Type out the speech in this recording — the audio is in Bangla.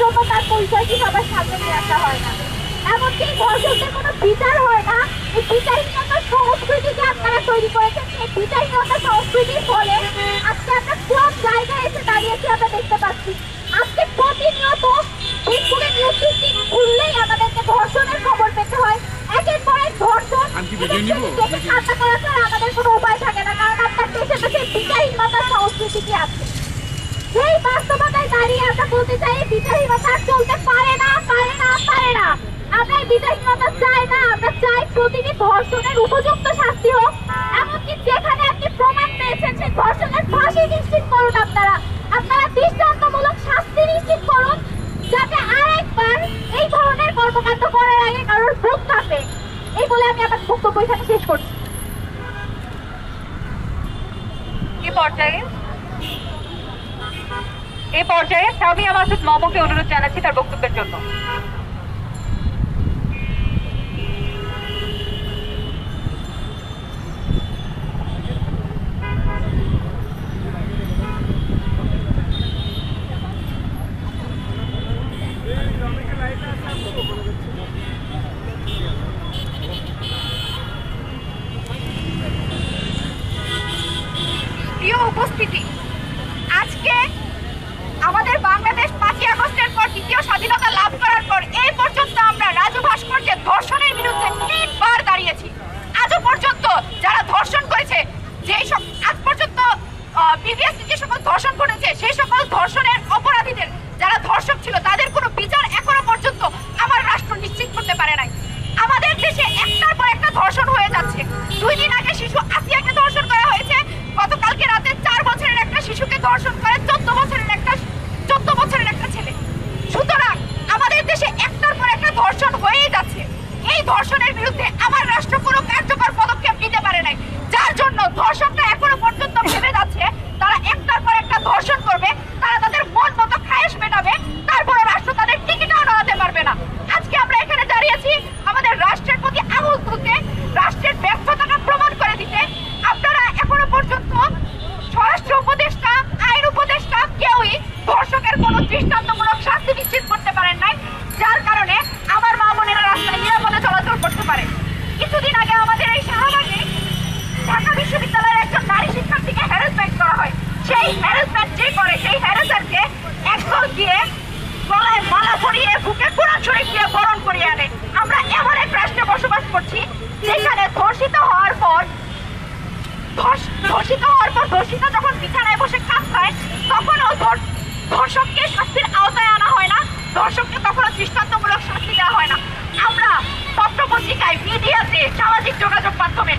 জন্য তার পরিচয়টি সবার সামনে নিয়ে আসা হয় না। এমনকি ধর্ষকদের কোনো বিচার হয় না। এই বিচারহীনতার সংস্কৃতি যে আপনারা তৈরি করেছেন। এই বিচারহীনতার সংস্কৃতির ফলে আজকে আমরা কোন জায়গায় এসে দাঁড়িয়েছি আমরা দেখতে পাচ্ছি। আজকে প্রতিনিয়ত ফেসবুকে নিউজ ফিড খুললেই আমাদেরকে ধর্ষণের খবর পেতে হয়। একের পর এক ধর্ষণ কি ঠান্ডা করা ছাড়া আমাদের কোনো উপায় থাকে না কারণ আপনার দেশে দেশে বিচারহীনতার সংস্কৃতিটি আছে? সেই বাস্তবতায় দাঁড়িয়ে আমরা বলতে চাই বিচারহীনতা চলতে পারে না পারে না পারে না। আমরা এই বিচারহীনতা চাই না, আমরা চাই প্রতিটি ধর্ষণের উপযুক্ত শাস্তি হোক। এমনকি যেখানে আপনি প্রমাণ পেয়েছেন সেই ধর্ষণের ফাঁসি নিশ্চিত করুন আপনারা। আপনারা দৃষ্টান্তমূলক শাস্তি নিশ্চিত করুন, যাতে আরেকবার এই ধরনের কর্মকাণ্ড করার আগে কারোর বুক কাঁপে এই বলে আমি আমার বক্তব্য এখানে শেষ করছি। পর্যায়ে? এ পর্যায়ে সামিয়া মাসুদ মমকে অনুরোধ জানাচ্ছি তার বক্তব্যের জন্য। প্রিয় উপস্থিতি আজকে আমাদের বাংলাদেশ পাঁচই আগস্টের পর দ্বিতীয় স্বাধীনতা লাভ করার পর এই পর্যন্ত আমরা রাজু ভাস্কর্যের ধর্ষণের বিরুদ্ধে তিনবার দাঁড়িয়েছি আজও পর্যন্ত যারা ধর্ষণ করেছে যেই সব আজ পর্যন্ত প্রিভিয়াস যে সকল ধর্ষণ করেছে, সেই সকল ধর্ষণের অপরাধীদের, যারা ধর্ষক ছিল, তাদের কোনো বিচার এখনও পর্যন্ত আমার রাষ্ট্র নিশ্চিত করতে পারে নাই। আমাদের দেশে একটার পর একটা ধর্ষণ হয়ে যাচ্ছে। দুই দিন আগে শিশু আসিয়াকে ধর্ষণ করা হয়েছে। গতকালকে রাতে চার বছরের একটা শিশুকে ধর্ষণ করে চোদ্দ বছরের একটা, চোদ্দ বছরের একটা ছেলে। সুতরাং আমাদের দেশে একটার পর একটা ধর্ষণ হয়েই যাচ্ছে। এই ধর্ষণের বিরুদ্ধে আমার রাষ্ট্র কোনো কার্যকর পদক্ষেপ নিতে পারে নাই যার জন্য ধর্ষকরা এখনও পর্যন্ত ভেবে যাচ্ছে তারা একটার পর একটা ধর্ষণ করবে তারা তাদের মন মতো খায়েশ মেটাবে তারপরে রাষ্ট্র তাদের টিকিটাও নাড়াতে পারবে না আজকে আমরা এখানে দাঁড়িয়েছি আমাদের রাষ্ট্রের প্রতি আঙুল তুলতে রাষ্ট্রের ব্যর্থতাটা প্রমাণ করে দিতে আপনারা এখনও পর্যন্ত স্বরাষ্ট্র উপদেষ্টা আইন উপদেষ্টা কেউই ধর্ষকের কোনো দৃষ্টান্তমূলক শাস্তি নিশ্চিত করতে পারেন নাই যার কারণে আমার মা বোনেরা রাস্তায় নিরাপদে চলাচল করতে পারে কিছুদিন আগে আমাদের এই শাহবাগে ঢাকা বিশ্ববিদ্যালয়ের একজন নারী শিক্ষার্থীকে হ্যারাসমেন্ট করা হয় সেই হ্যারাসমেন্ট যে করে সেই হ্যারাসারকে একদল দিয়ে গলায় মালা পরিয়ে শরীফ দিয়ে বরণ করিয়ে আনে। আমরা এমন এক রাষ্ট্রে বসবাস করছি, যেখানে ধর্ষিত হওয়ার পর ধর্ষিত হওয়ার পর ধর্ষিত যখন বিছানায় বসে কাজ খায় তখনও ধর- ধর্ষককে শাস্তির আওতায় আনা হয় না, ধর্ষককে তখনও দৃষ্টান্তমূলক শাস্তি দেওয়া হয় না। আমরা পত্রপত্রিকায়, মিডিয়াতে, সামাজিক যোগাযোগ মাধ্যমে